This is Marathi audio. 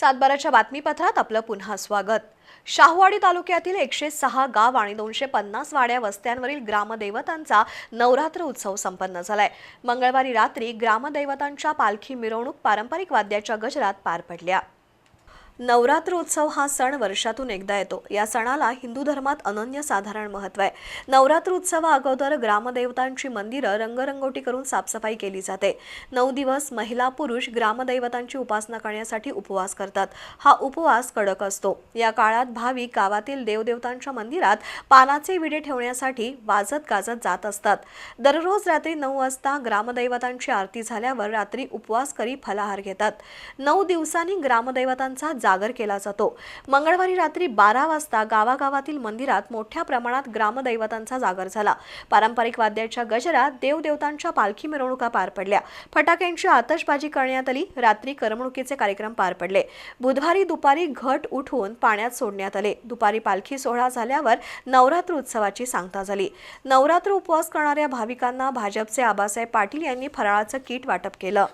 सातबाराच्या बातमीपत्रात आपलं पुन्हा स्वागत. शाहूवाडी तालुक्यातील एकशे सहा गाव आणि दोनशे पन्नास वाड्या वस्त्यांवरील ग्रामदैवतांचा नवरात्र उत्सव संपन्न झालाय. मंगळवारी रात्री ग्रामदैवतांच्या पालखी मिरवणूक पारंपरिक वाद्याच्या गजरात पार पडल्या. नवरात्र उत्सव हा सण वर्षातून एकदा येतो. या सणाला हिंदू धर्मात अनन्यसाधारण महत्त्व आहे. नवरात्र उत्सवा अगोदर ग्रामदेवतांची मंदिरं रंगरंगोटी करून साफसफाई केली जाते. नऊ दिवस महिला पुरुष ग्रामदैवतांची उपासना करण्यासाठी उपवास करतात. हा उपवास कडक असतो. या काळात भाविक गावातील देवदेवतांच्या मंदिरात पानाचे विडे ठेवण्यासाठी वाजत गाजत जात असतात. दररोज रात्री नऊ वाजता ग्रामदैवतांची आरती झाल्यावर रात्री उपवास करी फलाहार घेतात. नऊ दिवसांनी ग्रामदैवतांचा जागर केला जातो. मंगळवारी रात्री बारा वाजता गावागावातील मंदिरात मोठ्या प्रमाणात ग्रामदैवतांचा जागर झाला. पारंपरिक वाद्याच्या गजरात देवदेवतांच्या पालखी मिरवणुका पार पडल्या. फटाक्यांची आतषबाजी करण्यात आली. रात्री करमणुकीचे कार्यक्रम पार पडले. बुधवारी दुपारी घट उठवून पाण्यात सोडण्यात आले. दुपारी पालखी सोहळा झाल्यावर नवरात्र उत्सवाची सांगता झाली. नवरात्र उपवास करणाऱ्या भाविकांना भाजपचे आबासाहेब पाटील यांनी फराळाचं किट वाटप केलं.